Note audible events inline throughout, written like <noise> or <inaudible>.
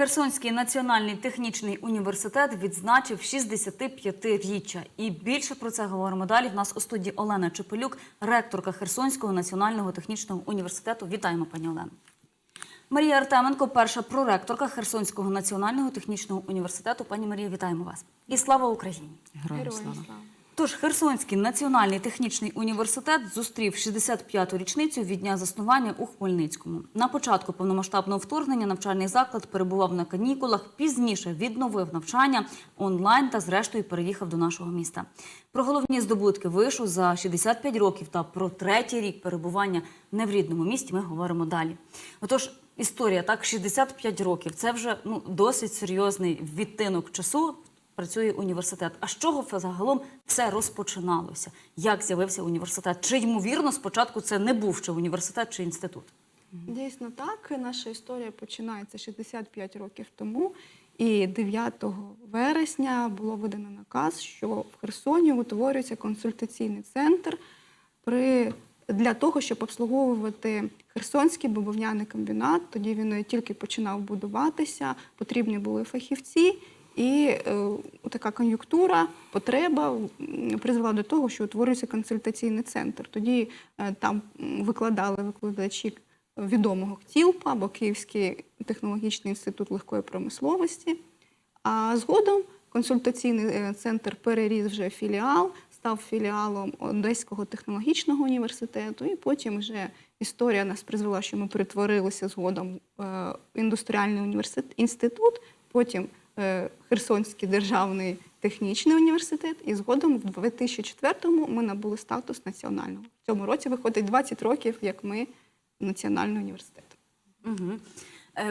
Херсонський національний технічний університет відзначив 65-річчя. І більше про це говоримо далі. В нас у студії Олена Чепелюк, ректорка Херсонського національного технічного університету. Вітаємо, пані Олено. Марія Артеменко, перша проректорка Херсонського національного технічного університету. Пані Марія, вітаємо вас. І слава Україні! Героям слава. Тож Херсонський національний технічний університет зустрів 65-ту річницю від дня заснування у Хмельницькому. На початку повномасштабного вторгнення навчальний заклад перебував на канікулах. Пізніше відновив навчання онлайн та, зрештою, переїхав до нашого міста. Про головні здобутки вишу за 65 років та про третій рік перебування не в рідному місті. Ми говоримо далі. Отож, історія так 65 років. Це вже ну досить серйозний відтинок часу працює університет. А з чого загалом все розпочиналося? Як з'явився університет? Чи ймовірно спочатку це не був ще університет чи інститут? Дійсно так. Наша історія починається 65 років тому. І 9 вересня було видано наказ, що в Херсоні утворюється консультаційний центр при, для того, щоб обслуговувати Херсонський бавовняний комбінат. Тоді він тільки починав будуватися, потрібні були фахівці. І е, така кон'юнктура, потреба призвела до того, що утворюється консультаційний центр. Тоді е, там викладали викладачі відомого КТІЛПа або Київський технологічний інститут легкої промисловості. А згодом консультаційний е, центр переріс вже філіал, став філіалом Одеського технологічного університету, і потім вже історія нас призвела, що ми перетворилися згодом в індустріальний університет інститут, потім Херсонський державний технічний університет, і згодом в 2004-му ми набули статус національного. В цьому році виходить 20 років, як ми національний університет. Угу.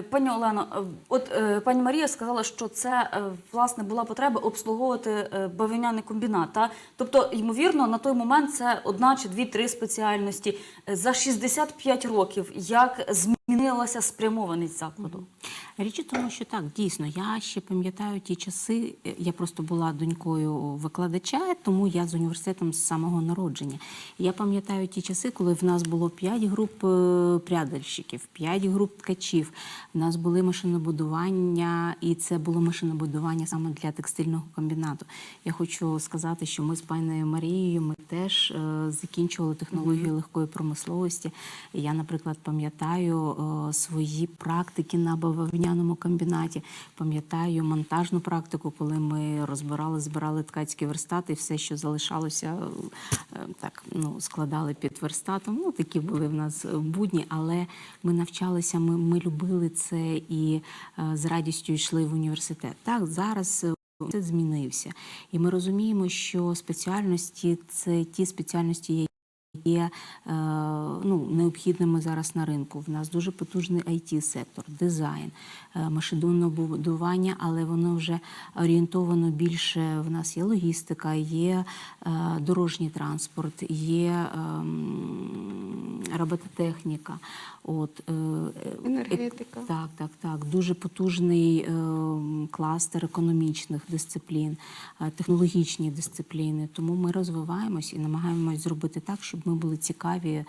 Пані Олено, е, от е, пані Марія сказала, що це е, власне була потреба обслуговувати е, бавовняний комбінат. Та? Тобто, ймовірно, на той момент це одна чи дві-три спеціальності. Е, За 65 років як змінилася спрямованість закладу? Річ у тому, що так, дійсно, я ще пам'ятаю ті часи. е, Я просто була донькою викладача, тому я з університетом з самого народження. Я пам'ятаю ті часи, коли в нас було 5 груп е, прядальщиків, 5 груп ткачів. В нас були машинобудування, і це було машинобудування саме для текстильного комбінату. Я хочу сказати, що ми з пані Марією ми теж е, закінчували технологію легкої промисловості. Я, наприклад, пам'ятаю свої практики на бавовняному комбінаті. Пам'ятаю монтажну практику, коли ми розбирали, збирали ткацькі верстати, все, що залишалося, е, так ну складали під верстатом. Ну такі були в нас будні, але ми навчалися, ми, ми любили це і е, з радістю йшли в університет. Так зараз. е, це змінився, і ми розуміємо, що спеціальності це ті спеціальності, є е, ну, необхідними зараз на ринку. В нас дуже потужний it сектор дизайн, е, машинобудування, але воно вже орієнтовано більше. В нас є логістика, є е, дорожній транспорт, є ем, робототехніка. От, Енергетика. так, так, так. Дуже потужний е, кластер економічних дисциплін, технологічні дисципліни. Тому ми розвиваємось і намагаємось зробити так, щоб ми були цікаві е,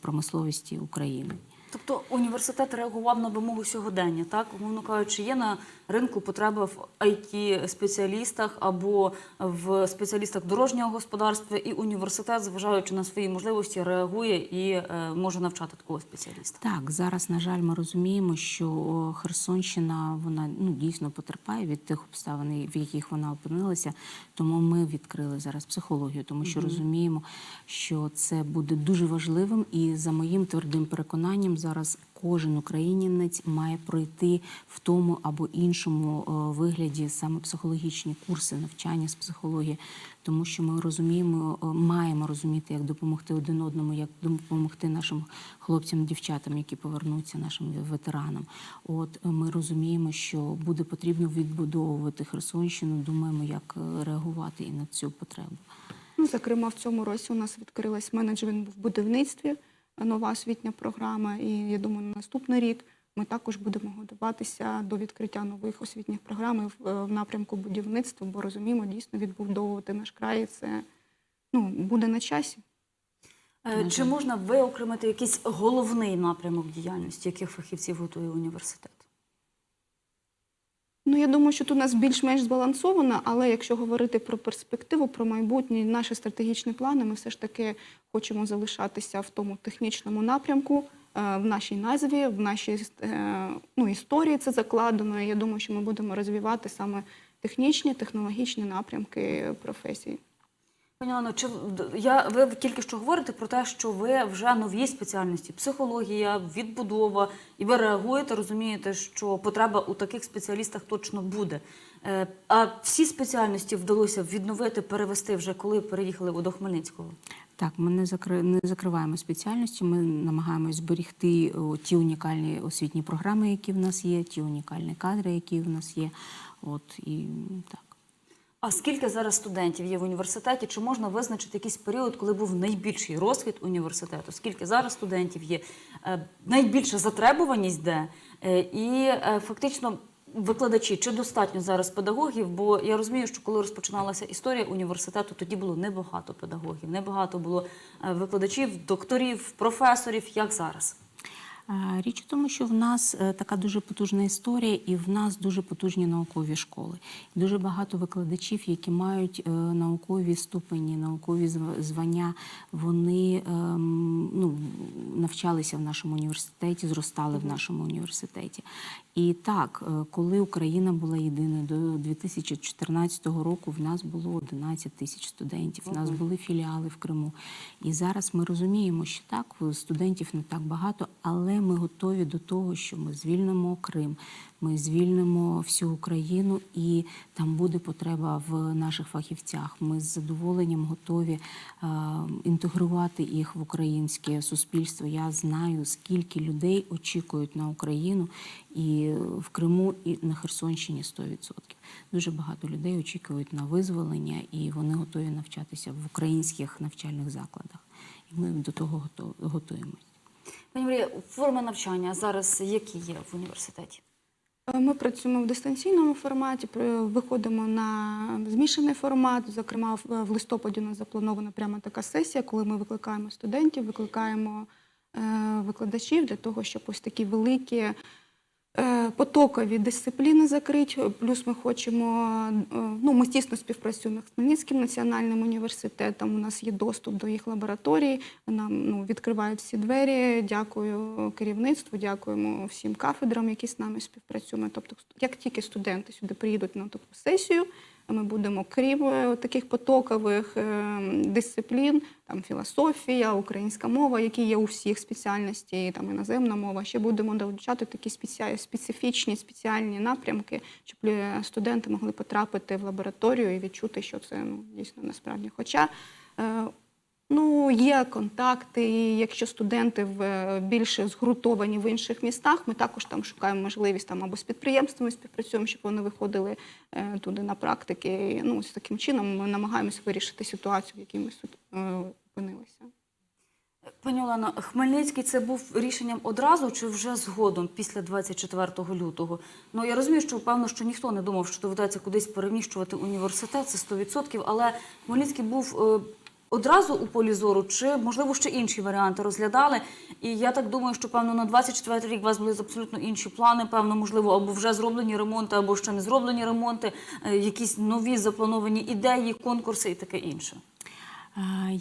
промисловості України. Тобто університет реагував на вимогу сьогодення, так умовно кажучи, є на ринку потреба в it спеціалістах або в спеціалістах дорожнього господарства, і університет, зважаючи на свої можливості, реагує і е, може навчати такого спеціаліста. Так, зараз, на жаль, ми розуміємо, що Херсонщина вона ну дійсно потерпає від тих обставин, в яких вона опинилася. Тому ми відкрили зараз психологію, тому що розуміємо, що це буде дуже важливим, і за моїм твердим переконанням, зараз кожен українець має пройти в тому або іншому е, вигляді саме психологічні курси навчання з психології, тому що ми розуміємо, е, маємо розуміти, як допомогти один одному, як допомогти нашим хлопцям, дівчатам, які повернуться, нашим ветеранам. От е, ми розуміємо, що буде потрібно відбудовувати Херсонщину. Думаємо, як реагувати і на цю потребу. Ну, зокрема, в цьому році у нас відкрилась менеджмент в будівництві, нова освітня програма. І я думаю, на наступний рік ми також будемо готуватися до відкриття нових освітніх програм в, в напрямку будівництва, бо розуміємо, дійсно відбудовувати наш край це ну, буде на часі. Е, Чи можна виокремити якийсь головний напрямок діяльності, яких фахівців готує університет? Ну, я думаю, що тут у нас більш-менш збалансовано, але якщо говорити про перспективу, про майбутнє, наші стратегічні плани, ми все ж таки хочемо залишатися в тому технічному напрямку, е, в нашій назві, в нашій е, ну, історії це закладено. Я думаю, що ми будемо розвивати саме технічні, технологічні напрямки професії. Пані Олено, чи я ви тільки що говорите про те, що ви вже нові спеціальності психологія, відбудова, і ви реагуєте, розумієте, що потреба у таких спеціалістах точно буде. Е, А всі спеціальності вдалося відновити, перевести вже коли переїхали до Хмельницького. Так, ми не закри... не закриваємо спеціальності. Ми намагаємось зберегти о, ті унікальні освітні програми, які в нас є, ті унікальні кадри, які в нас є. От і так. А скільки зараз студентів є в університеті? Чи можна визначити якийсь період, коли був найбільший розквіт університету? Скільки зараз студентів є? Е, Найбільша затребуваність де? Е, І е, фактично викладачі, чи достатньо зараз педагогів? Бо я розумію, що коли розпочиналася історія університету, тоді було небагато педагогів, небагато було викладачів, докторів, професорів, як зараз. А, Річ у тому, що в нас е, така дуже потужна історія, і в нас дуже потужні наукові школи. Дуже багато викладачів, які мають е, наукові ступені, наукові звання. Вони ем, ну, навчалися в нашому університеті, зростали в нашому університеті. І так, е, коли Україна була єдиною до 2014 року, в нас було 11 тисяч студентів. У нас були філіали в Криму. І зараз ми розуміємо, що так, студентів не так багато, але ми готові до того, що ми звільнимо Крим, ми звільнимо всю Україну, і там буде потреба в наших фахівцях. Ми з задоволенням готові е, інтегрувати їх в українське суспільство. Я знаю, скільки людей очікують на Україну і в Криму, і на Херсонщині 100%. Дуже багато людей очікують на визволення, і вони готові навчатися в українських навчальних закладах. І ми до того готуємось. Пані Марія, форми навчання зараз які є в університеті? Е, Ми працюємо в дистанційному форматі, виходимо на змішаний формат. Зокрема, в листопаді у нас запланована прямо така сесія, коли ми викликаємо студентів, викликаємо е, викладачів для того, щоб ось такі великі потокові дисципліни закрити. Плюс ми хочемо, е, ну ми тісно співпрацюємо з Хмельницьким національним університетом. У нас є доступ до їх лабораторії. Нам ну, відкривають всі двері. Дякую керівництву, дякуємо всім кафедрам, які з нами співпрацюємо. Тобто, як тільки студенти сюди приїдуть на таку сесію, ми будемо крім е, таких потокових е, дисциплін, там філософія, українська мова, які є у всіх спеціальностей, там іноземна мова. Ще будемо долучати такі специфічні спеціальні напрямки, щоб е, студенти могли потрапити в лабораторію і відчути, що це ну, дійсно насправді. Хоча Ну, є контакти, і якщо студенти в е, більше згрутовані в інших містах, ми також там шукаємо можливість там або з підприємствами співпрацюємо, щоб вони виходили е, туди на практики. І, ну, з таким чином ми намагаємося вирішити ситуацію, в якій ми су- е, опинилися. Пані Олена, Хмельницький це був рішенням одразу чи вже згодом, після 24 лютого? Ну я розумію, що певно, що ніхто не думав, що доведеться кудись переміщувати університет, це 100%, але Хмельницький був е, одразу у полі зору, чи можливо ще інші варіанти розглядали. І я так думаю, що певно на 24 рік у вас були абсолютно інші плани. Певно, можливо, або вже зроблені ремонти, або ще не зроблені ремонти, е, якісь нові заплановані ідеї, конкурси і таке інше.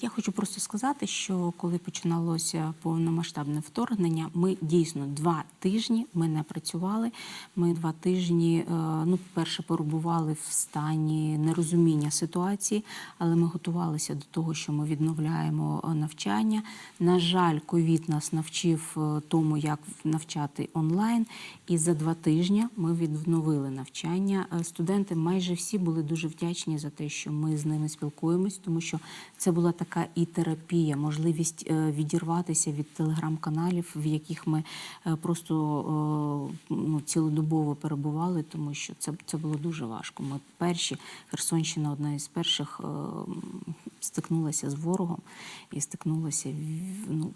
Я хочу просто сказати, що коли починалося повномасштабне вторгнення, ми дійсно два тижні ми не працювали. Ми два тижні, е, ну, перше, перебували в стані нерозуміння ситуації, але ми готувалися до того, що ми відновляємо е, навчання. На жаль, ковід нас навчив е, тому, як навчати онлайн. І за два тижні ми відновили навчання. Студенти майже всі були дуже вдячні за те, що ми з ними спілкуємось, тому що це була така і терапія, можливість е, відірватися від телеграм-каналів, в яких ми е, просто е, ну, цілодобово перебували, тому що це, це було дуже важко. Ми перші, Херсонщина одна із перших стикнулася з ворогом і стикнулася ну,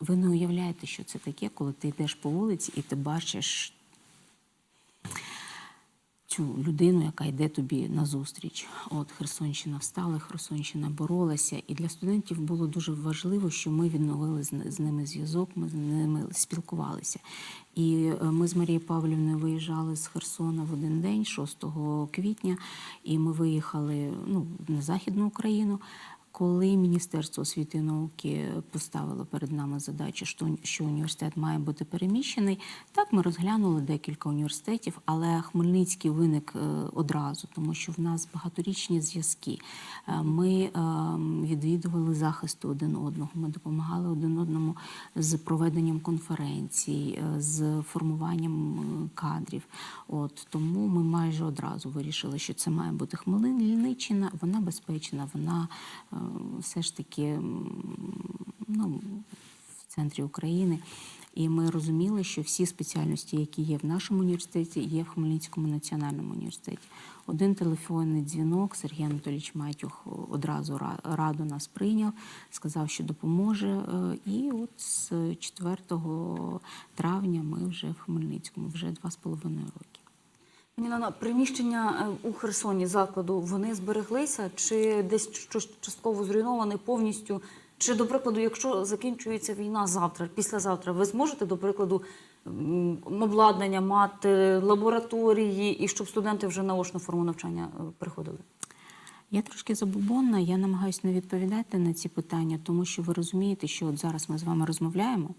ви не уявляєте, що це таке, коли ти йдеш по вулиці і ти бачиш цю людину, яка йде тобі назустріч. От Херсонщина встала, Херсонщина боролася. І для студентів було дуже важливо, що ми відновили з, ними зв'язок, ми з ними спілкувалися. І е, ми з Марією Павлівною виїжджали з Херсона в один день, 6 квітня, і ми виїхали ну, на Західну Україну. Коли Міністерство освіти і науки поставило перед нами задачу, що, що університет має бути переміщений, так ми розглянули декілька університетів, але Хмельницький виник е, одразу, тому що в нас багаторічні зв'язки. Е, Ми е, відвідували захисту один одного, ми допомагали один одному з проведенням конференцій, е, з формуванням кадрів. От тому ми майже одразу вирішили, що це має бути Хмельниччина, вона безпечна, вона все ж таки ну, в центрі України. І ми розуміли, що всі спеціальності, які є в нашому університеті, є в Хмельницькому національному університеті. Один телефонний дзвінок Сергій Анатолійович Матюх одразу ра- радо нас прийняв, сказав, що допоможе. Е, І от з 4 травня ми вже в Хмельницькому, вже два з половиною роки. Пані Нана, приміщення е, у Херсоні закладу вони збереглися, чи десь щось частково зруйноване повністю? Чи, до прикладу, якщо закінчується війна завтра, післязавтра, ви зможете, до прикладу, обладнання мати, лабораторії, і щоб студенти вже на очну форму навчання е, приходили? Я трошки забубонна, я намагаюся не відповідати на ці питання, тому що ви розумієте, що от зараз ми з вами розмовляємо,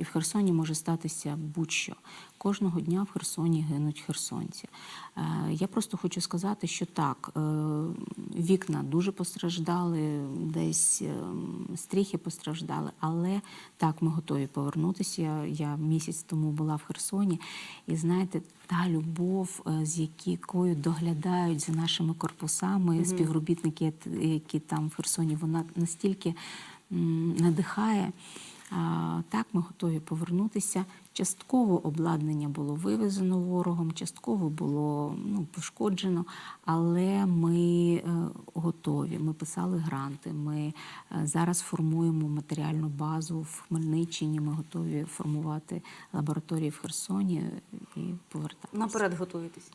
і в Херсоні може статися будь-що. Кожного дня в Херсоні гинуть херсонці. Е, Я просто хочу сказати, що так, е, вікна дуже постраждали, десь е, стріхи постраждали, але так, ми готові повернутися. Я, місяць тому була в Херсоні, і знаєте, та любов, з якою доглядають за нашими корпусами, співробітники, які там в Херсоні, вона настільки надихає. Так, ми готові повернутися. Частково обладнання було вивезено ворогом, частково було ну, пошкоджено, але ми е, готові. Ми писали гранти. Ми е, зараз формуємо матеріальну базу в Хмельниччині. Ми готові формувати лабораторії в Херсоні і повертатися. Наперед готуєтесь?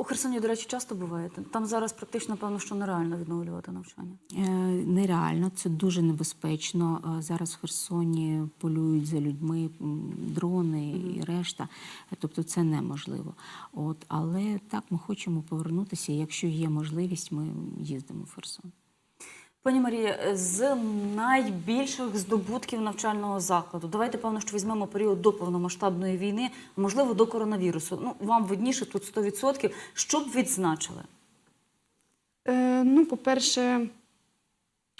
У Херсоні, до речі, часто буває. Там зараз практично, певно, що нереально відновлювати навчання. Е, Нереально, це дуже небезпечно. Е, Зараз в Херсоні полюють за людьми дрони і решта. Е, Тобто це неможливо. От, але так ми хочемо повернутися. Якщо є можливість, ми їздимо в Херсон. Пані Марія, з найбільших здобутків навчального закладу, давайте певно, що візьмемо період до повномасштабної війни, можливо, до коронавірусу. Ну вам видніше тут 100%. Що б відзначили? Е, ну, по-перше,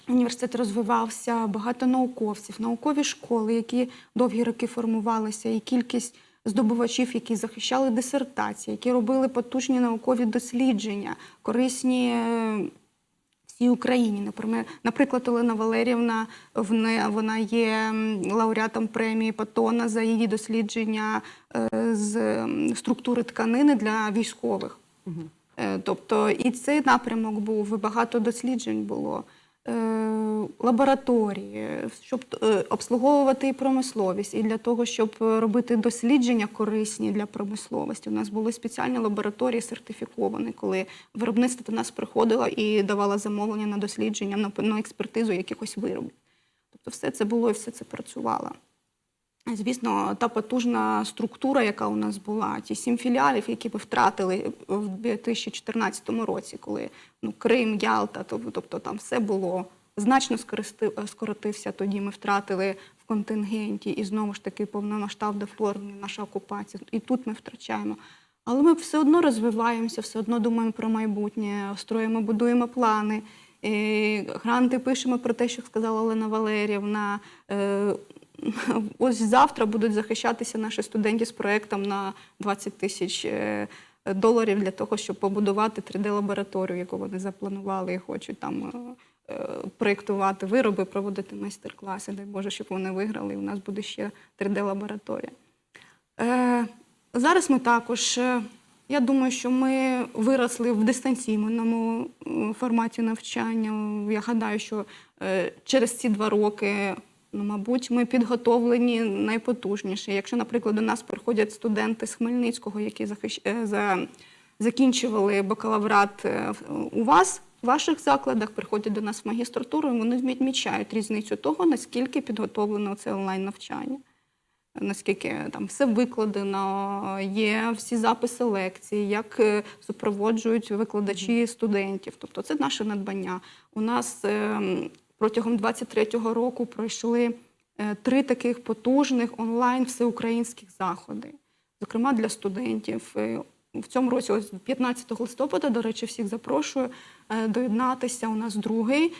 університет розвивався, багато науковців, наукові школи, які довгі роки формувалися, і кількість здобувачів, які захищали дисертації, які робили потужні наукові дослідження, корисні. Всій Україні. Наприклад, Олена Валерівна вона є лауреатом премії Патона за її дослідження е, з структури тканини для військових. Угу. Тобто і цей напрямок був, і багато досліджень було. Е, Лабораторії, щоб е, обслуговувати і промисловість, і для того, щоб робити дослідження корисні для промисловості. У нас були спеціальні лабораторії сертифіковані, коли виробництво до нас приходило і давало замовлення на дослідження, на експертизу якихось виробів. Тобто все це було і все це працювало. Звісно, та потужна структура, яка у нас була, ті сім філіалів, які ми втратили в 2014 році, коли ну, Крим, Ялта, тобто там все було значно скоротився. Тоді ми втратили в контингенті, і знову ж таки повномасштабне вторгнення, наша окупація. І тут ми втрачаємо. Але ми все одно розвиваємося, все одно думаємо про майбутнє, строїмо, будуємо плани. І гранти пишемо про те, що сказала Олена Валерівна. <laughs> Ось завтра будуть захищатися наші студенти з проєктом на 20 тисяч е, доларів для того, щоб побудувати 3D-лабораторію, яку вони запланували і хочуть там е, е, проєктувати вироби, проводити майстер-класи. Дай Боже, щоб вони виграли, і у нас буде ще 3D-лабораторія. Е, Зараз ми також. Я думаю, що ми виросли в дистанційному форматі навчання. Я гадаю, що через ці два роки Ну, мабуть, ми підготовлені найпотужніше. Якщо, наприклад, до нас приходять студенти з Хмельницького, які захищ... е, за... закінчували бакалаврат е, у вас, в ваших закладах, приходять до нас в магістратуру, і вони відмічають різницю того, наскільки підготовлено це онлайн-навчання. Наскільки там все викладено, є всі записи лекцій, як е, супроводжують викладачі студентів. Тобто це наше надбання. У нас ем, протягом 23-го року пройшли е, три таких потужних онлайн всеукраїнських заходи, зокрема для студентів. Е, В цьому році, ось 15 листопада, до речі, всіх запрошую е, доєднатися. У нас другий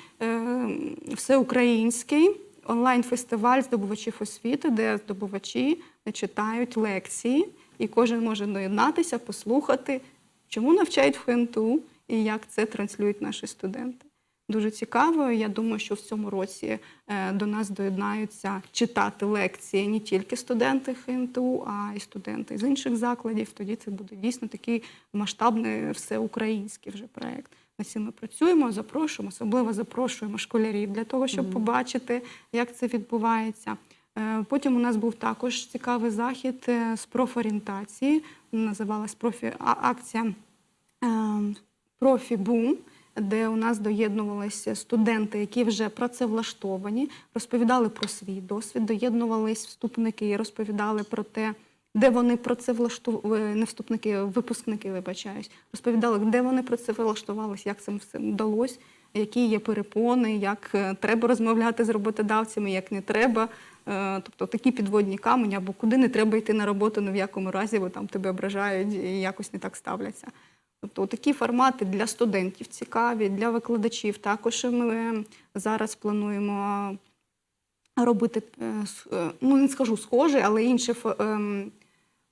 всеукраїнський онлайн-фестиваль здобувачів освіти, де здобувачі читають лекції, і кожен може доєднатися, послухати, чому навчають в ХНТУ і як це транслюють наші студенти. Дуже цікаво. Я думаю, що в цьому році е, до нас доєднаються читати лекції не тільки студенти ХНТУ, а й студенти з інших закладів. Тоді це буде дійсно такий масштабний всеукраїнський вже проєкт. Над цим ми працюємо, запрошуємо, особливо запрошуємо школярів для того, щоб побачити, як це відбувається. Е, Потім у нас був також цікавий захід е, з профорієнтації. Називалась профі акція ем, профі-бум, де у нас доєднувалися студенти, які вже працевлаштовані, розповідали про свій досвід, доєднувались вступники, розповідали про те, де вони працевлаштували, не вступники, випускники, вибачаюсь, розповідали, де вони працевлаштувалися, як це вдалося, які є перепони, як е, треба розмовляти з роботодавцями, як не треба. Е, Тобто такі підводні камені, або куди не треба йти на роботу, ні в якому разі, бо там тебе ображають і якось не так ставляться. Тобто такі формати для студентів цікаві, для викладачів. Також ми зараз плануємо робити, е, е, ну не скажу схожий, але інший ем,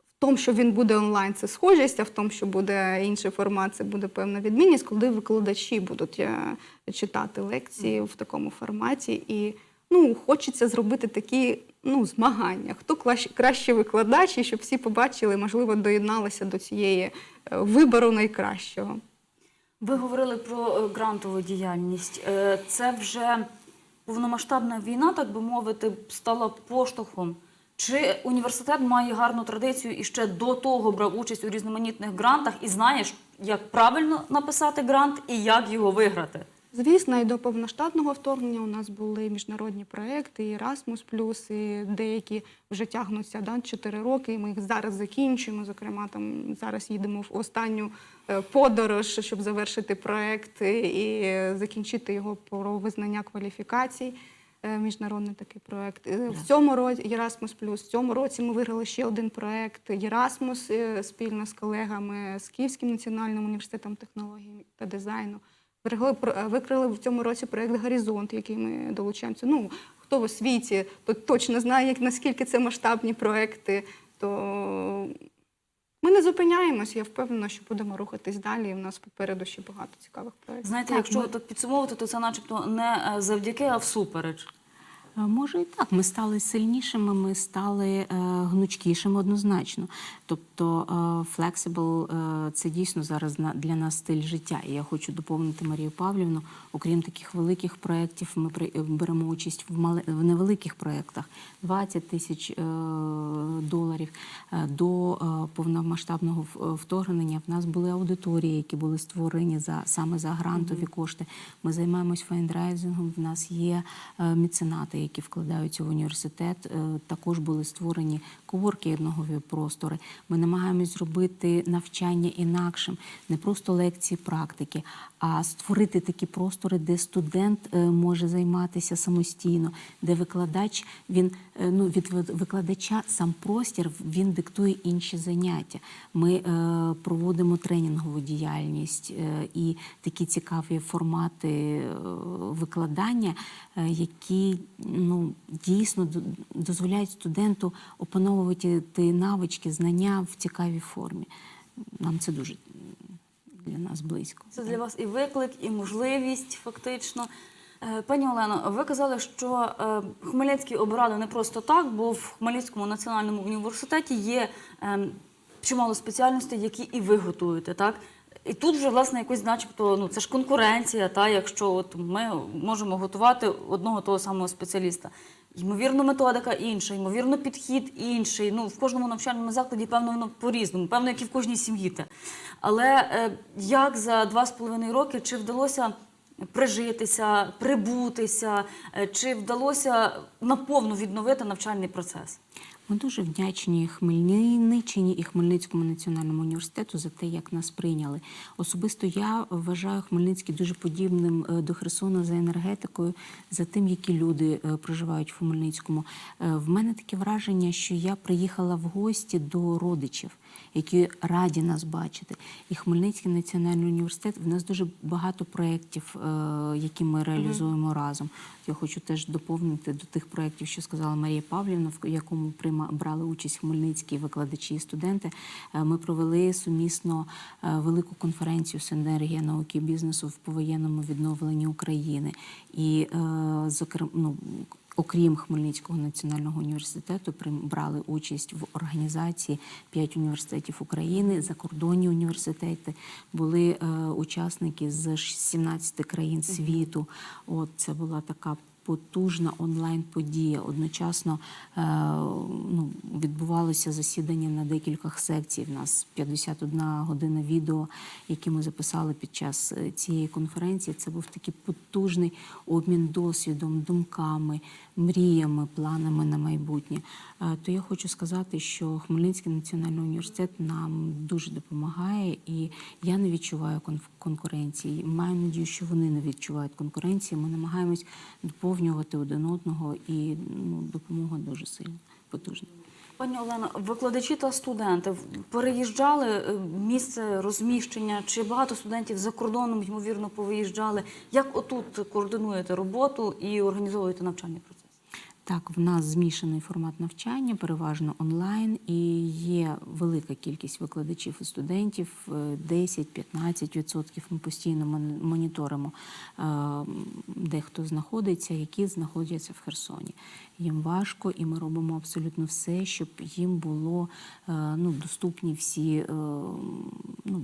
в тому, що він буде онлайн, це схожість, а в тому, що буде інший формат, це буде певна відмінність, коли викладачі будуть е, читати лекції в такому форматі. І ну, хочеться зробити такі ну, змагання. Хто краще викладач, і щоб всі побачили, можливо, доєдналися до цієї е, вибору найкращого. Ви говорили про е, грантову діяльність. Е, Це вже повномасштабна війна, так би мовити, стала поштовхом. Чи університет має гарну традицію і ще до того брав участь у різноманітних грантах і знаєш, як правильно написати грант і як його виграти? Звісно, і до повноштатного вторгнення у нас були міжнародні проекти, і Erasmus+, і деякі вже тягнуться да, 4 роки. і Ми їх зараз закінчуємо. Зокрема, там зараз їдемо в останню е, подорож, щоб завершити проект і е, закінчити його про визнання кваліфікацій. Е, Міжнародний такий проект. Е, В цьому році Erasmus+, в цьому році ми виграли ще один проект Erasmus спільно з колегами з Київським національним університетом технологій та дизайну. Е, викрили в цьому році проєкт Горизонт, який ми долучаємося. Ну, хто в освіті, то точно знає, як, наскільки це масштабні проекти. То ми не зупиняємось, я впевнена, що будемо рухатись далі. І в нас попереду ще багато цікавих проєктів. Знаєте, Так, якщо ми- так підсумовувати, то це начебто не е, завдяки, а всупереч. Е, Може і так. Ми стали сильнішими, ми стали е, гнучкішими однозначно. Тобто е, е, – це дійсно зараз на- для нас стиль життя. І я хочу доповнити Марію Павлівну. Окрім таких великих проєктів, ми при- беремо участь в, мали, в невеликих проєктах 20 тисяч доларів. До повномасштабного вторгнення в нас були аудиторії, які були створені за саме за грантові кошти. Ми займаємось фандрайзингом. В нас є меценати, які вкладаються в університет. Е, Також були створені коворкінгові простори. Ми намагаємось зробити навчання інакшим, не просто лекції, практики, а створити такі простори, де студент е, може займатися самостійно, де викладач він е, ну від викладача сам простір він диктує інші заняття. Ми е, проводимо тренінгову діяльність е, і такі цікаві формати викладання, які ну дійсно дозволяють студенту опановувати ті навички, знання в цікавій формі. Нам це дуже для нас близько. Це для вас і виклик, і можливість, фактично. Е, Пані Олено, ви казали, що е, Хмельницький обрали не просто так, бо в Хмельницькому національному університеті є ем, чимало спеціальностей, які і ви готуєте, так? І тут вже, власне, якось, начебто, ну це ж конкуренція, та, якщо от ми можемо готувати одного того самого спеціаліста. Ймовірно, методика інша, ймовірно, підхід інший. Ну, в кожному навчальному закладі, певно, воно по-різному, певно, як і в кожній сім'ї. те. Але е, як за два з половиною роки чи вдалося прижитися, прибутися, е, чи вдалося наповну відновити навчальний процес? Ми дуже вдячні Хмельниччині і Хмельницькому національному університету за те, як нас прийняли. Особисто я вважаю Хмельницький дуже подібним е, до Херсона за енергетикою, за тим, які люди е, проживають в Хмельницькому. Е, В мене таке враження, що я приїхала в гості до родичів, які раді нас бачити. І Хмельницький національний університет в нас дуже багато проєктів, е, які ми реалізуємо разом. Я хочу теж доповнити до тих проєктів, що сказала Марія Павлівна, в якому прийма брали участь хмельницькі викладачі і студенти. Е, Ми провели сумісно е, велику конференцію «Синергія науки і бізнесу в повоєнному відновленні України. І, зокрема, ну, Окрім Хмельницького національного університету, прибрали участь в організації п'ять університетів України, закордонні університети. Були е, учасники з 17 країн світу. От це була така потужна онлайн-подія. Одночасно е, ну, відбувалося засідання на декількох секцій. В нас 51 година відео, які ми записали під час е, цієї конференції. Це був такий потужний обмін досвідом, думками, мріями, планами на майбутнє. Е, То я хочу сказати, що Хмельницький національний університет нам дуже допомагає, і я не відчуваю конкуренції. Маю надію, що вони не відчувають конкуренції. Ми намагаємось доповнювати один одного, і ну, допомога дуже сильна, потужна. Пані Олено, викладачі та студенти переїжджали е, місце розміщення, чи багато студентів за кордоном, ймовірно, повиїжджали? Як отут координуєте роботу і організовуєте навчальний процес? Так, в нас змішаний формат навчання, переважно онлайн, і є велика кількість викладачів і студентів, е, 10-15% ми постійно мон- моніторимо, е, де хто знаходиться, які знаходяться в Херсоні. Їм важко, і ми робимо абсолютно все, щоб їм було е, ну, доступні всі е, ну,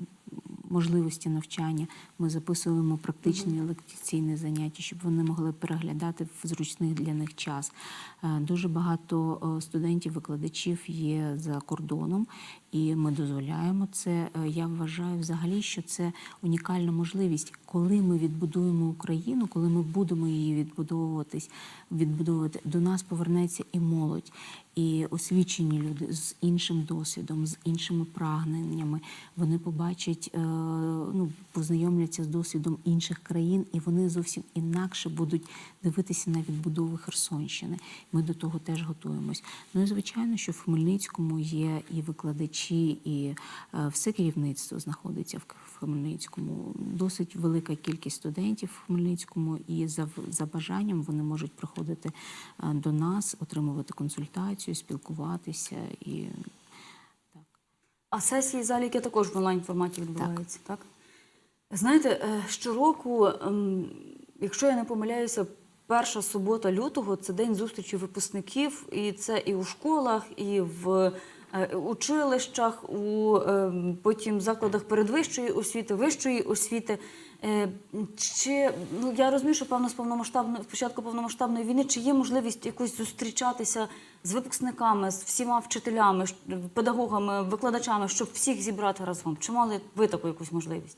можливості навчання. Ми записуємо практичні лекційні заняття, щоб вони могли переглядати в зручний для них час. Е, Дуже багато е, студентів, викладачів є за кордоном, і ми дозволяємо це. Е, Я вважаю взагалі, що це унікальна можливість, коли ми відбудуємо Україну, коли ми будемо її відбудовуватись, відбудовувати, до нас повернеться і молодь. І освічені люди з іншим досвідом, з іншими прагненнями, вони побачать, е, ну познайомляться з досвідом інших країн, і вони зовсім інакше будуть дивитися на відбудову Херсонщини. Ми до того теж готуємось. Ну і звичайно, що в Хмельницькому є і викладачі, і е, все керівництво знаходиться в Хмельницькому. Досить велика кількість студентів в Хмельницькому, і за, за бажанням вони можуть приходити е, до нас, отримувати консультацію, спілкуватися і так. А сесії заліки також в онлайн форматі відбуваються, так? Знаєте, е, щороку, ем, якщо я не помиляюся, перша субота лютого це день зустрічі випускників, і це і у школах, і в училищах, у ем, потім закладах передвищої освіти, вищої освіти. Е, Чи ну я розумію, що певно з повномасштабної спочатку повномасштабної війни, чи є можливість якось зустрічатися з випускниками, з всіма вчителями, педагогами, викладачами, щоб всіх зібрати разом? Чи мали ви таку якусь можливість?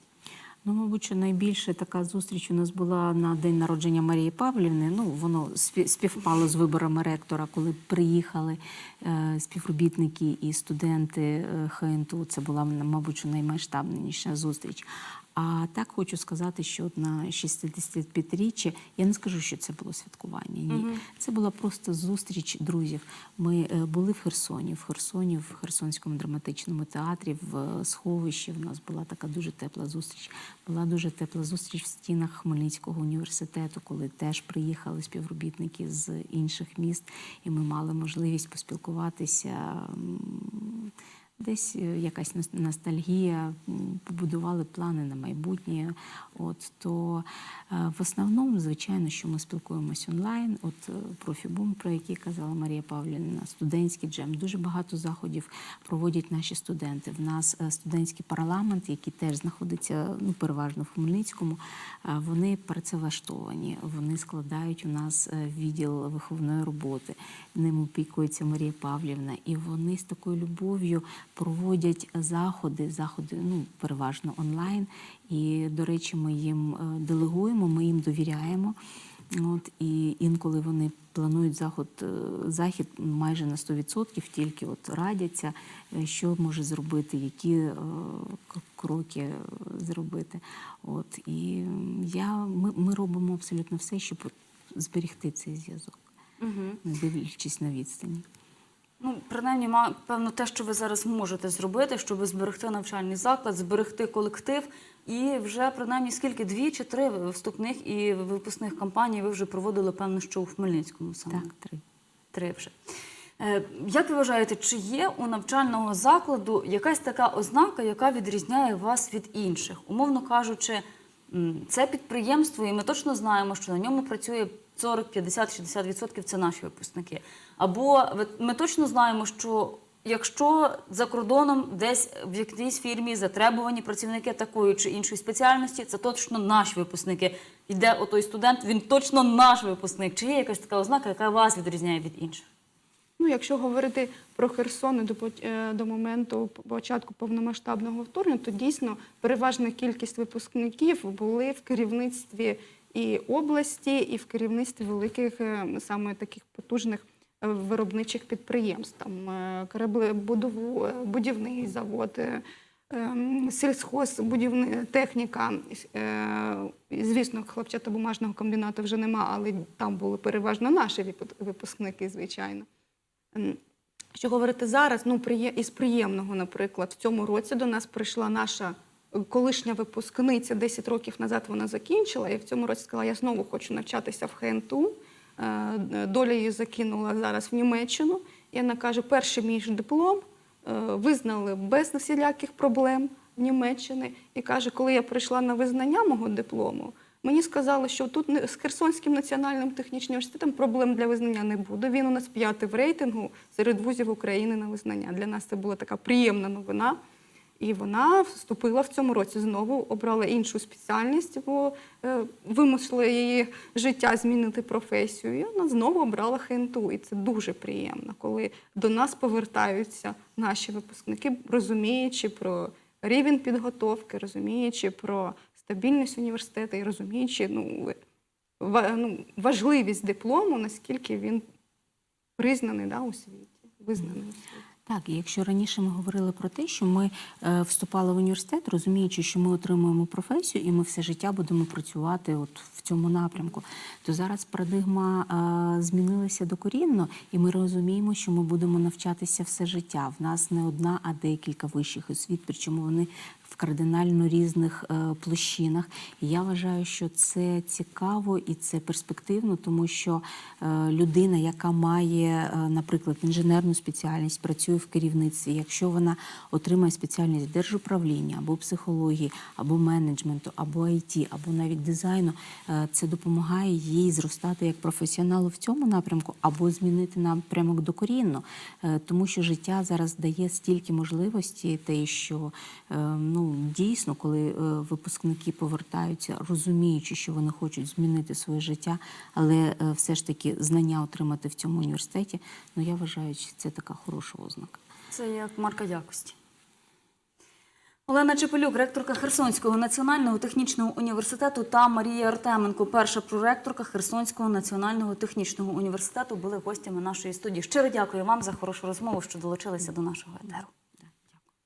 Ну, мабуть, що найбільше така зустріч у нас була на день народження Марії Павлівни. Ну, воно спі- співпало з виборами ректора, коли приїхали е, співробітники і студенти е, ХНТУ. Це була, мабуть, що наймасштабніша зустріч. А так хочу сказати, що на 65-річчя я не скажу, що це було святкування. Ні, це була просто зустріч друзів. Ми е, були в Херсоні, в Херсоні, в Херсонському драматичному театрі, в е, сховищі. В нас була така дуже тепла зустріч. Була дуже тепла зустріч в стінах Хмельницького університету, коли теж приїхали співробітники з інших міст, і ми мали можливість поспілкуватися. Десь е, якась нос- ностальгія, побудували плани на майбутнє. От то е, в основному, звичайно, що ми спілкуємось онлайн. От е, профібум, про який казала Марія Павлівна, студентський джем. Дуже багато заходів проводять наші студенти. В нас студентський парламент, який теж знаходиться ну, переважно в Хмельницькому. Вони працевлаштовані, вони складають у нас відділ виховної роботи. Ним опікується Марія Павлівна, і вони з такою любов'ю проводять заходи, заходи ну переважно онлайн. І, до речі, ми їм е, делегуємо, ми їм довіряємо. От і інколи вони планують заход, е, захід майже на 100%, тільки от радяться, е, що може зробити, які е, кроки зробити. От і я ми, ми робимо абсолютно все, щоб зберегти цей зв'язок, Угу. не дивлячись на відстані. Принаймні, певно, те, що ви зараз можете зробити, щоб зберегти навчальний заклад, зберегти колектив. І вже принаймні скільки дві чи три вступних і випускних кампаній ви вже проводили, певно, що у Хмельницькому саме. Так, три. Три вже. Е, Як ви вважаєте, чи є у навчального закладу якась така ознака, яка відрізняє вас від інших? Умовно кажучи, це підприємство, і ми точно знаємо, що на ньому працює 40, 50, 60% це наші випускники. Або ми точно знаємо, що якщо за кордоном десь в якійсь фірмі затребувані працівники такої чи іншої спеціальності, це точно наші випускники. Йде отой студент, він точно наш випускник. Чи є якась така ознака, яка вас відрізняє від інших? Ну, якщо говорити про Херсон до, е, до моменту початку повномасштабного вторгнення, то дійсно переважна кількість випускників були в керівництві і області, і в керівництві великих е, саме таких потужних е, виробничих підприємств. Там е, кораблебудову, е, будівний завод. ем, техніка, звісно, хлопчатобумажного комбінату вже нема, але там були переважно наші випускники, звичайно. Ем, Що говорити зараз? Ну, із приємного, наприклад, в цьому році до нас прийшла наша колишня випускниця 10 років назад вона закінчила, і в цьому році сказала, я знову хочу навчатися в ХНТУ. Е, Доля її закинула зараз в Німеччину. І вона каже, перший мій диплом е, визнали без всіляких проблем в Німеччині. І каже, коли я прийшла на визнання мого диплому, Мені сказали, що тут з Херсонським національним технічним університетом проблем для визнання не буде. Він у нас п'ятий в рейтингу серед вузів України на визнання. Для нас це була така приємна новина. І вона вступила в цьому році знову, обрала іншу спеціальність, бо е, вимусило її життя змінити професію. І вона знову обрала ХНТУ. І це дуже приємно, коли до нас повертаються наші випускники, розуміючи про рівень підготовки, розуміючи про стабільність університету і розуміючи ну, ну, важливість диплому, наскільки він признаний да, у світі, визнаний у світі. Так, якщо раніше ми говорили про те, що ми е, вступали в університет, розуміючи, що ми отримуємо професію, і ми все життя будемо працювати от в цьому напрямку, то зараз парадигма е, змінилася докорінно, і ми розуміємо, що ми будемо навчатися все життя. В нас не одна, а декілька вищих освіт, причому вони в кардинально різних е, площинах. І я вважаю, що це цікаво і це перспективно, тому що е, людина, яка має, е, наприклад, інженерну спеціальність, працює в керівництві, якщо вона отримає спеціальність держуправління або психології, або менеджменту, або IT, або навіть дизайну, це допомагає їй зростати як професіоналу в цьому напрямку, або змінити напрямок докорінно, тому що життя зараз дає стільки можливостей, те, що е, ну дійсно, коли е, випускники повертаються, розуміючи, що вони хочуть змінити своє життя, але е, все ж таки знання отримати в цьому університеті, ну я вважаю, що це така хороша ознака. Це як марка якості. Олена Чепелюк, ректорка Херсонського національного технічного університету та Марія Артеменко, перша проректорка Херсонського національного технічного університету, були гостями нашої студії. Щиро дякую вам за хорошу розмову, що долучилися до нашого етеру.